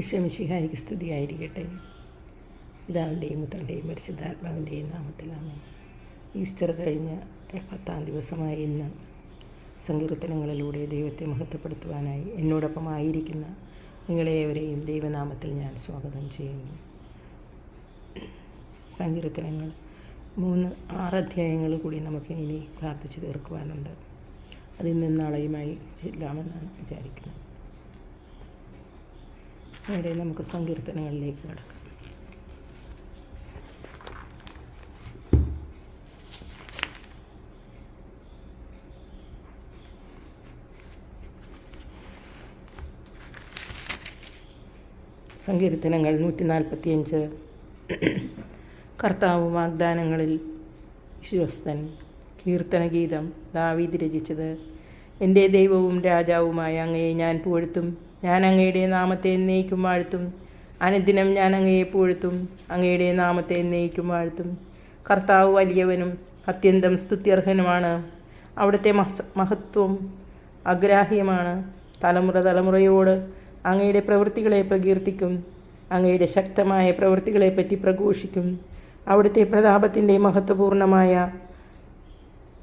ഈശ്വമിശിഹായിക്ക് സ്തുതിയായിരിക്കട്ടെ. പിതാവിന്റെയും പുത്രന്റെയും പരിശുദ്ധാത്മാവിന്റെയും നാമത്തിലാണ് ഈസ്റ്റർ കഴിഞ്ഞ പത്താം ദിവസമായ ഇന്ന് സങ്കീർത്തനങ്ങളിലൂടെ ദൈവത്തെ മഹത്വപ്പെടുത്തുവാനായി എന്നോടൊപ്പം ആയിരിക്കുന്ന നിങ്ങളെവരെയും ദൈവനാമത്തിൽ ഞാൻ സ്വാഗതം ചെയ്യുന്നു. സങ്കീർത്തനങ്ങൾ മൂന്ന് ആറ് അധ്യായങ്ങൾ കൂടി നമുക്ക് ഇനി പ്രാർത്ഥിച്ച് തീർക്കുവാനുണ്ട്. അതിൽ നിന്നാളെയുമായി നാളെയുമായി ചെല്ലാമെന്നാണ് വിചാരിക്കുന്നത്. നേരെ നമുക്ക് സങ്കീർത്തനങ്ങളിലേക്ക് കിടക്കാം. സങ്കീർത്തനങ്ങൾ നൂറ്റി നാൽപ്പത്തിയഞ്ച് കർത്താവ് വാഗ്ദാനങ്ങളിൽ വിശ്വസ്തൻ. കീർത്തനഗീതം ദാവീദ് രചിച്ചത് എന്റെ ദൈവവും രാജാവുമായ അങ്ങയെ ഞാൻ പുകഴ്ത്തും. ഞാൻ അങ്ങയുടെ നാമത്തെ എന്നേക്കും വാഴ്ത്തും. അനുദിനം ഞാൻ അങ്ങയെ പുകഴ്ത്തും അങ്ങയുടെ നാമത്തെ എന്നേക്കും വാഴ്ത്തും. കർത്താവ് വലിയവനും അത്യന്തം സ്തുത്യർഹനുമാണ്. അവിടുത്തെ മഹ മഹത്വം അഗ്രാഹ്യമാണ്. തലമുറ തലമുറയോട് അങ്ങയുടെ പ്രവൃത്തികളെ പ്രകീർത്തിക്കും. അങ്ങയുടെ ശക്തമായ പ്രവൃത്തികളെ പറ്റി പ്രഘോഷിക്കും. അവിടുത്തെ പ്രതാപത്തിന്റെ മഹത്വപൂർണമായ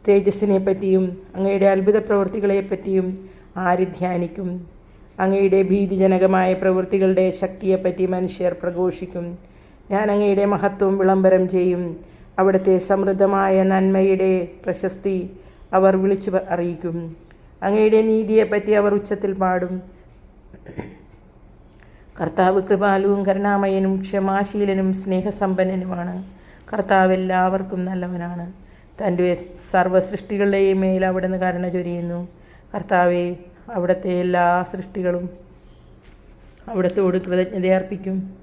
തേജസ്സിനെ പറ്റിയും അങ്ങയുടെ അത്ഭുത പ്രവൃത്തികളെപ്പറ്റിയും ആര് ധ്യാനിക്കും? അങ്ങയുടെ ഭീതിജനകമായ പ്രവൃത്തികളുടെ ശക്തിയെപ്പറ്റി മനുഷ്യർ പ്രഘോഷിക്കും. ഞാൻ അങ്ങയുടെ മഹത്വം വിളംബരം ചെയ്യും. അവിടുത്തെ സമൃദ്ധമായ നന്മയുടെ പ്രശസ്തി അവർ വിളിച്ചു അറിയിക്കും. അങ്ങയുടെ നീതിയെപ്പറ്റി അവർ ഉച്ചത്തിൽ പാടും. കർത്താവ് കൃപാലുവും കരുണാമയനും ക്ഷമാശീലനും സ്നേഹസമ്പന്നനുമാണ്. കർത്താവ് എല്ലാവർക്കും നല്ലവനാണ്. തന്റെ സർവസൃഷ്ടികളുടെയും മേൽ അവിടുന്ന് കരുണ ചൊരിയുന്നു. കർത്താവെ അവിടുത്തെ എല്ലാ സൃഷ്ടികളും അവിടത്തോട് കൃതജ്ഞതയർപ്പിക്കും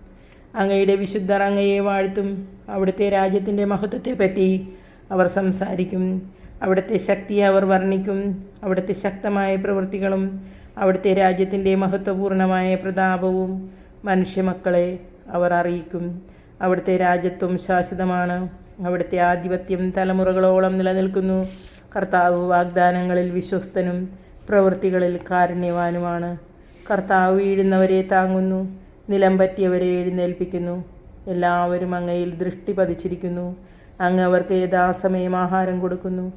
അങ്ങയുടെ വിശുദ്ധർ അങ്ങയെ വാഴ്ത്തും. അവിടുത്തെ രാജ്യത്തിന്റെ മഹത്വത്തെപ്പറ്റി അവർ സംസാരിക്കും. അവിടുത്തെ ശക്തിയെ അവർ വർണിക്കും. അവിടുത്തെ ശക്തമായ പ്രവൃത്തികളും അവിടുത്തെ രാജ്യത്തിന്റെ മഹത്വപൂർണമായ പ്രതാപവും മനുഷ്യമക്കളെ അവർ അറിയിക്കും. അവിടുത്തെ രാജ്യത്വം ശാശ്വതമാണ്. അവിടുത്തെ ആധിപത്യം തലമുറകളോളം നിലനിൽക്കുന്നു. കർത്താവ് വാഗ്ദാനങ്ങളിൽ വിശ്വസ്തനും പ്രവൃത്തികളിൽ കാരുണ്യവാനുമാണ്. കർത്താവ് വീഴുന്നവരെ താങ്ങുന്നു നിലം പറ്റിയവരെ എഴുന്നേൽപ്പിക്കുന്നു. എല്ലാവരും അങ്ങയിൽ ദൃഷ്ടി പതിച്ചിരിക്കുന്നു. അങ്ങ് അവർക്ക് യഥാസമയം ആഹാരം കൊടുക്കുന്നു.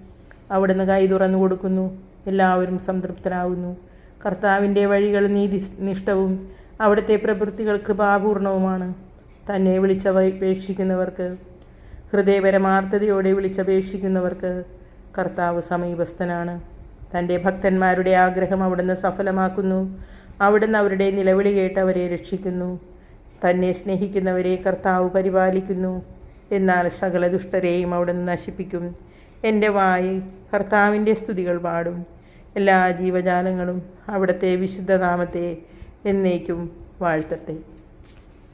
അവിടുന്ന് കൈ തുറന്നു കൊടുക്കുന്നു. എല്ലാവരും സംതൃപ്തരാകുന്നു. കർത്താവിന്റെ വഴികൾ നീതി നിഷ്ഠവും അവിടുത്തെ പ്രവൃത്തികൾ കൃപാപൂർണവുമാണ്. തന്നെ വിളിച്ചപേക്ഷിക്കുന്നവർക്ക് ഹൃദയപരമാർത്ഥതയോടെ വിളിച്ചപേക്ഷിക്കുന്നവർക്ക് കർത്താവ് സമീപസ്ഥനാണ്. തന്റെ ഭക്തന്മാരുടെ ആഗ്രഹം അവിടുന്ന് സഫലമാക്കുന്നു. അവിടുന്ന് അവരുടെ നിലവിളി കേട്ട് അവരെ രക്ഷിക്കുന്നു. തന്നെ സ്നേഹിക്കുന്നവരെ കർത്താവ് പരിപാലിക്കുന്നു. എന്നാൽ സകല ദുഷ്ടരെയും അവിടുന്ന് നശിപ്പിക്കും. എന്റെ വായി കർത്താവിന്റെ സ്തുതികൾ പാടും. എല്ലാ ജീവജാലങ്ങളും അവിടുത്തെ വിശുദ്ധനാമത്തെ എന്നേക്കും വാഴ്ത്തട്ടെ.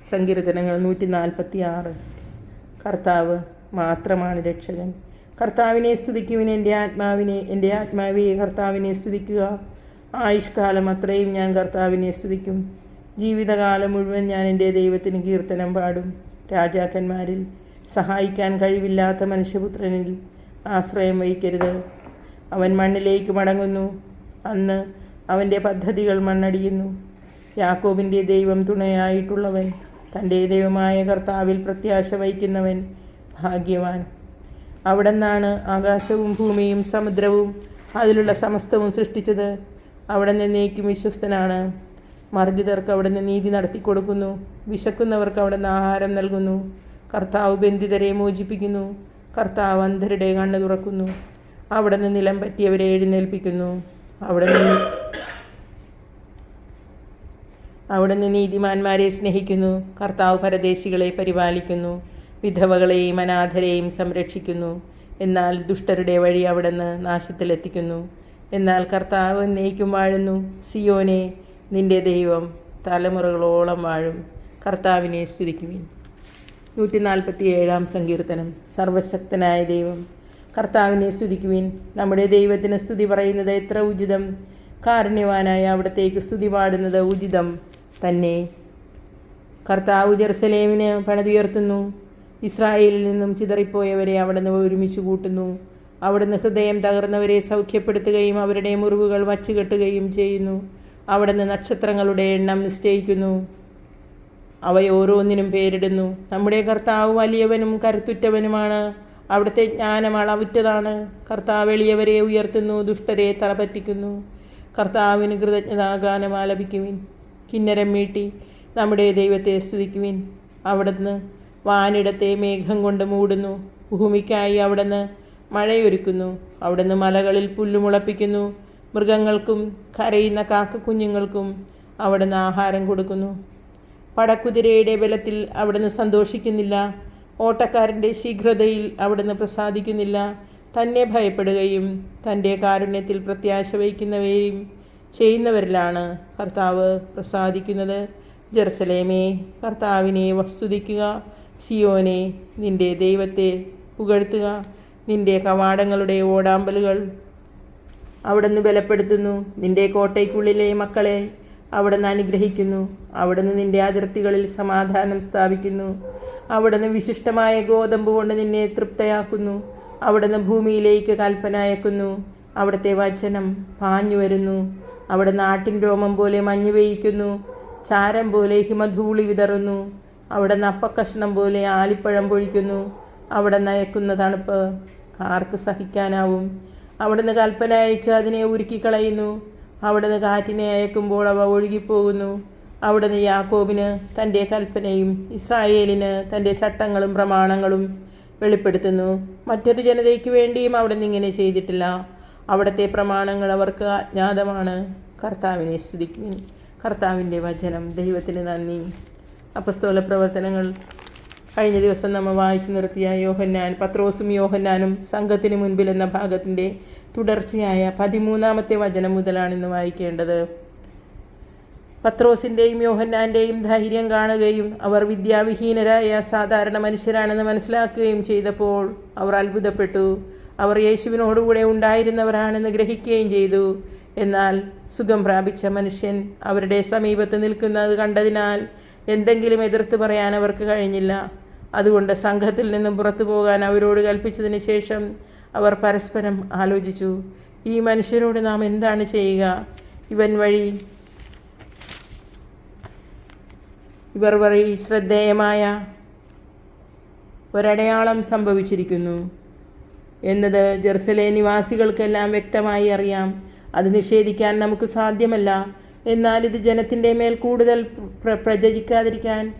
സങ്കീർത്തനങ്ങൾ നൂറ്റി നാൽപ്പത്തി ആറ് കർത്താവ് മാത്രമാണ് രക്ഷകൻ. കർത്താവിനെ സ്തുതിക്കുവിൻ എന്റെ ആത്മാവിനെ എന്റെ ആത്മാവെ കർത്താവിനെ സ്തുതിക്കുക. ആയുഷ്കാലം അത്രയും ഞാൻ കർത്താവിനെ സ്തുതിക്കും. ജീവിതകാലം മുഴുവൻ ഞാൻ എന്റെ ദൈവത്തിന് കീർത്തനം പാടും. രാജാക്കന്മാരിൽ സഹായിക്കാൻ കഴിവില്ലാത്ത മനുഷ്യപുത്രനിൽ ആശ്രയം വഹിക്കരുത്. അവൻ മണ്ണിലേക്ക് മടങ്ങുന്നു. അന്ന് അവന്റെ പദ്ധതികൾ മണ്ണടിയുന്നു. യാക്കോബിന്റെ ദൈവം തുണയായിട്ടുള്ളവൻ തന്റെ ദൈവമായ കർത്താവിൽ പ്രത്യാശ വഹിക്കുന്നവൻ ഭാഗ്യവാൻ. അവിടെ നിന്നാണ് ആകാശവും ഭൂമിയും സമുദ്രവും അതിലുള്ള സമസ്തവും സൃഷ്ടിച്ചത്. അവിടെ നിന്നേക്കും വിശ്വസ്തനാണ്. മർദ്ദിതർക്ക് അവിടെ നിന്ന് നീതി നടത്തിക്കൊടുക്കുന്നു. വിശക്കുന്നവർക്ക് അവിടെ നിന്ന് ആഹാരം നൽകുന്നു. കർത്താവ് ബന്ധിതരെ മോചിപ്പിക്കുന്നു. കർത്താവ് അന്ധരുടെ കണ്ണ് തുറക്കുന്നു. അവിടെ നിന്ന് നിലം പറ്റിയവരെ എഴുന്നേൽപ്പിക്കുന്നു. അവിടെ നിന്ന് അവിടെ നിന്ന് നീതിമാന്മാരെ സ്നേഹിക്കുന്നു. കർത്താവ് പരദേശികളെ പരിപാലിക്കുന്നു. വിധവകളെയും അനാഥരെയും സംരക്ഷിക്കുന്നു. എന്നാൽ ദുഷ്ടരുടെ വഴി അവിടെ നിന്ന് നാശത്തിലെത്തിക്കുന്നു. എന്നാൽ കർത്താവ് എന്നേക്കും വാഴുന്നു. സിയോനെ നിന്റെ ദൈവം തലമുറകളോളം വാഴും. കർത്താവിനെ സ്തുതിക്കുവിൻ. നൂറ്റി നാൽപ്പത്തി ഏഴാം സങ്കീർത്തനം. സർവശക്തനായ ദൈവം കർത്താവിനെ സ്തുതിക്കുവിൻ. നമ്മുടെ ദൈവത്തിന് സ്തുതി പറയുന്നത് എത്ര ഉചിതം. കാരുണ്യവാനായ അവിടത്തേക്ക് സ്തുതി പാടുന്നത് ഉചിതം തന്നെ. കർത്താവ് ജെറുസലേമിന് പണിതുയർത്തുന്നു. ഇസ്രായേലിൽ നിന്നും ചിതറിപ്പോയവരെ അവിടുന്ന് ഒരുമിച്ച് കൂട്ടുന്നു. അവിടുന്ന് ഹൃദയം തകർന്നവരെ സൗഖ്യപ്പെടുത്തുകയും അവരുടെ മുറിവുകൾ വച്ചുകെട്ടുകയും ചെയ്യുന്നു. അവിടുന്ന് നക്ഷത്രങ്ങളുടെ എണ്ണം നിശ്ചയിക്കുന്നു. അവയോരോന്നിനും പേരിടുന്നു. നമ്മുടെ കർത്താവ് വലിയവനും കരുത്തുറ്റവനുമാണ്. അവിടുത്തെ ജ്ഞാനം അളവുറ്റതാണ്. കർത്താവ് എളിയവരെ ഉയർത്തുന്നു ദുഷ്ടരെ തറപറ്റിക്കുന്നു. കർത്താവിന് കൃതജ്ഞതാഗാനം ആലപിക്കുവിൻ. കിന്നരം മീട്ടി നമ്മുടെ ദൈവത്തെ സ്തുതിക്കുവിൻ. അവിടുന്ന് വാനിടത്തെ മേഘം കൊണ്ട് മൂടുന്നു. ഭൂമിക്കായി അവിടുന്ന് മഴയൊരുക്കുന്നു. അവിടുന്ന് മലകളിൽ പുല്ലുമുളപ്പിക്കുന്നു മൃഗങ്ങൾക്കും കരയുന്ന കാക്കക്കുഞ്ഞുങ്ങൾക്കും അവിടുന്ന് ആഹാരം കൊടുക്കുന്നു. പടക്കുതിരയുടെ ബലത്തിൽ അവിടുന്ന് സന്തോഷിക്കുന്നില്ല. ഓട്ടക്കാരന്റെ ശീഘ്രതയിൽ അവിടുന്ന് പ്രസാദിക്കുന്നില്ല. തന്നെ ഭയപ്പെടുകയും തന്റെ കാരുണ്യത്തിൽ പ്രത്യാശ വഹിക്കുന്നവരെയും ചെയ്യുന്നവരിലാണ് കർത്താവ് പ്രസാദിക്കുന്നത്. ജെറുസലേമേ കർത്താവിനെ വസ്തുതിക്കുക. സിയോനെ നിന്റെ ദൈവത്തെ പുകഴ്ത്തുക. നിന്റെ കവാടങ്ങളുടെ ഓടാമ്പലുകൾ അവിടുന്ന് ബലപ്പെടുത്തുന്നു. നിന്റെ കോട്ടയ്ക്കുള്ളിലെ മക്കളെ അവിടുന്ന് അനുഗ്രഹിക്കുന്നു. അവിടുന്ന് നിന്റെ അതിർത്തികളിൽ സമാധാനം സ്ഥാപിക്കുന്നു. അവിടുന്ന് വിശിഷ്ടമായ ഗോതമ്പ് കൊണ്ട് നിന്നെ തൃപ്തയാക്കുന്നു. അവിടുന്ന് ഭൂമിയിലേക്ക് കൽപ്പന അയക്കുന്നു. അവിടുത്തെ വചനം പാഞ്ഞു വരുന്നു. അവിടുന്ന് ആട്ടിൻ രോമം പോലെ മഞ്ഞ് വേയിക്കുന്നു ചാരം പോലെ ഹിമധൂളി വിതറുന്നു. അവിടുന്ന് നപ്പക്കഷ്ണം പോലെ ആലിപ്പഴം പൊഴിക്കുന്നു. അവിടെ നയക്കുന്ന തണുപ്പ് ആർക്ക് സഹിക്കാനാവും? അവിടുന്ന് കൽപ്പന അയച്ച് അതിനെ ഉരുക്കിക്കളയുന്നു. അവിടുന്ന് കാറ്റിനെ അയക്കുമ്പോൾ അവ ഒഴുകിപ്പോകുന്നു. അവിടുന്ന് യാക്കോബിന് തന്റെ കൽപ്പനയും ഇസ്രായേലിന് തന്റെ ചട്ടങ്ങളും പ്രമാണങ്ങളും വെളിപ്പെടുത്തുന്നു. മറ്റൊരു ജനതയ്ക്ക് വേണ്ടിയും അവിടുന്ന് ഇങ്ങനെ ചെയ്തിട്ടില്ല. അവിടുത്തെ പ്രമാണങ്ങൾ അവർക്ക് അജ്ഞാതമാണ് കർത്താവിനെ സ്തുതിക്കുവിൻ. കർത്താവിന്റെ വചനം ദൈവത്തിന് നന്ദി. അപ്പസ്തോല പ്രവർത്തനങ്ങൾ. കഴിഞ്ഞ ദിവസം നമ്മൾ വായിച്ചു നിർത്തിയ യോഹന്നാൻ പത്രോസും യോഹന്നാനും സംഘത്തിന് മുൻപിൽ എന്ന ഭാഗത്തിന്റെ തുടർച്ചയായ പതിമൂന്നാമത്തെ വചനം മുതലാണ് ഇന്ന് വായിക്കേണ്ടത്. പത്രോസിന്റെയും യോഹന്നാന്റെയും ധൈര്യം കാണുകയും അവർ വിദ്യാവിഹീനരായ സാധാരണ മനുഷ്യരാണെന്ന് മനസ്സിലാക്കുകയും ചെയ്തപ്പോൾ അവർ അത്ഭുതപ്പെട്ടു. അവർ യേശുവിനോടുകൂടെ ഉണ്ടായിരുന്നവരാണെന്ന് ഗ്രഹിക്കുകയും ചെയ്തു. എന്നാൽ സുഖം പ്രാപിച്ച മനുഷ്യൻ അവരുടെ സമീപത്ത് നിൽക്കുന്നത് കണ്ടതിനാൽ എന്തെങ്കിലും എതിർത്ത് പറയാൻ അവർക്ക് കഴിഞ്ഞില്ല. അതുകൊണ്ട് സംഘത്തിൽ നിന്നും പുറത്തു പോകാൻ അവരോട് കൽപ്പിച്ചതിന് ശേഷം അവർ പരസ്പരം ആലോചിച്ചു. ഈ മനുഷ്യരോട് നാം എന്താണ് ചെയ്യുക? ഇവൻ വഴി ഇവർ വഴി ശ്രദ്ധേയമായ ഒരടയാളം സംഭവിച്ചിരിക്കുന്നു എന്നത് ജെറുസലേ നിവാസികൾക്കെല്ലാം വ്യക്തമായി അറിയാം. അത് നിഷേധിക്കാൻ നമുക്ക് സാധ്യമല്ല. എന്നാൽ ഇത് ജനത്തിന്റെ മേൽ കൂടുതൽ പ്ര- പ്രചരിക്കാതിരിക്കാൻ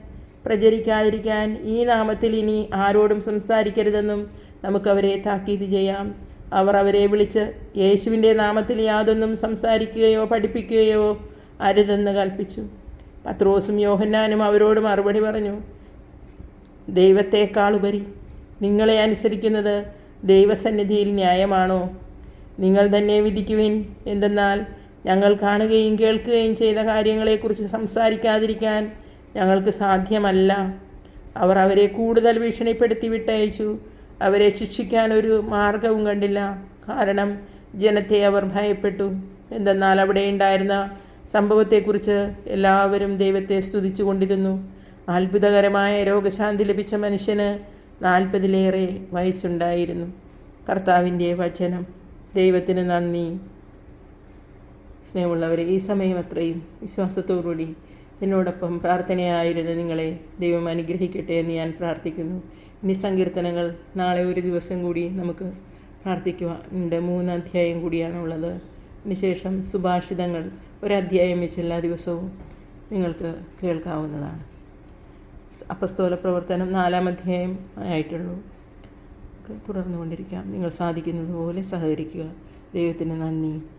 പ്രചരിക്കാതിരിക്കാൻ ഈ നാമത്തിൽ ഇനി ആരോടും സംസാരിക്കരുതെന്നും നമുക്കവരെ താക്കീത് ചെയ്യാം. അവർ അവരെ വിളിച്ച് യേശുവിന്റെ നാമത്തിൽ യാതൊന്നും സംസാരിക്കുകയോ പഠിപ്പിക്കുകയോ അരുതെന്ന് കൽപ്പിച്ചു. പത്രോസും യോഹന്നാനും അവരോട് മറുപടി പറഞ്ഞു ദൈവത്തെക്കാളുപരി നിങ്ങളെ അനുസരിക്കുന്നത് ദൈവസന്നിധിയിൽ ന്യായമാണോ? നിങ്ങൾ തന്നെ വിധിക്കുവിൻ. എന്തെന്നാൽ ഞങ്ങൾ കാണുകയും കേൾക്കുകയും ചെയ്ത കാര്യങ്ങളെക്കുറിച്ച് സംസാരിക്കാതിരിക്കാൻ ഞങ്ങൾക്ക് സാധ്യമല്ല. അവർ അവരെ കൂടുതൽ ഭീഷണിപ്പെടുത്തി വിട്ടയച്ചു അവരെ ശിക്ഷിക്കാൻ ഒരു മാർഗവും കണ്ടില്ല. കാരണം ജനത്തെ അവർ ഭയപ്പെട്ടു. എന്തെന്നാൽ അവിടെ ഉണ്ടായിരുന്ന സംഭവത്തെക്കുറിച്ച് എല്ലാവരും ദൈവത്തെ സ്തുതിച്ചു കൊണ്ടിരുന്നു അത്ഭുതകരമായ രോഗശാന്തി ലഭിച്ച മനുഷ്യന് നാൽപ്പതിലേറെ വയസ്സുണ്ടായിരുന്നു. കർത്താവിന്റെ വചനം. ദൈവത്തിന് നന്ദി. സ്നേഹമുള്ളവരെ ഈ സമയം അത്രയും വിശ്വാസത്തോടുകൂടി എന്നോടൊപ്പം പ്രാർത്ഥനയായിരുന്ന നിങ്ങളെ ദൈവം അനുഗ്രഹിക്കട്ടെ എന്ന് ഞാൻ പ്രാർത്ഥിക്കുന്നു. ഇനി സങ്കീർത്തനങ്ങൾ നാളെ ഒരു ദിവസം കൂടി നമുക്ക് പ്രാർത്ഥിക്കുവാനുണ്ട്. മൂന്ന് അധ്യായം കൂടിയാണുള്ളത് അതിനുശേഷം സുഭാഷിതങ്ങൾ ഒരധ്യായം വെച്ച് എല്ലാ ദിവസവും നിങ്ങൾക്ക് കേൾക്കാവുന്നതാണ്. അപസ്തോല പ്രവർത്തനം നാലാം അധ്യായം ആയിട്ടുള്ളൂ. തുടർന്നു തുടർന്നുകൊണ്ടിരിക്കാം. നിങ്ങൾ സാധിക്കുന്നത് പോലെ സഹകരിക്കുക. ദൈവത്തിന് നന്ദി.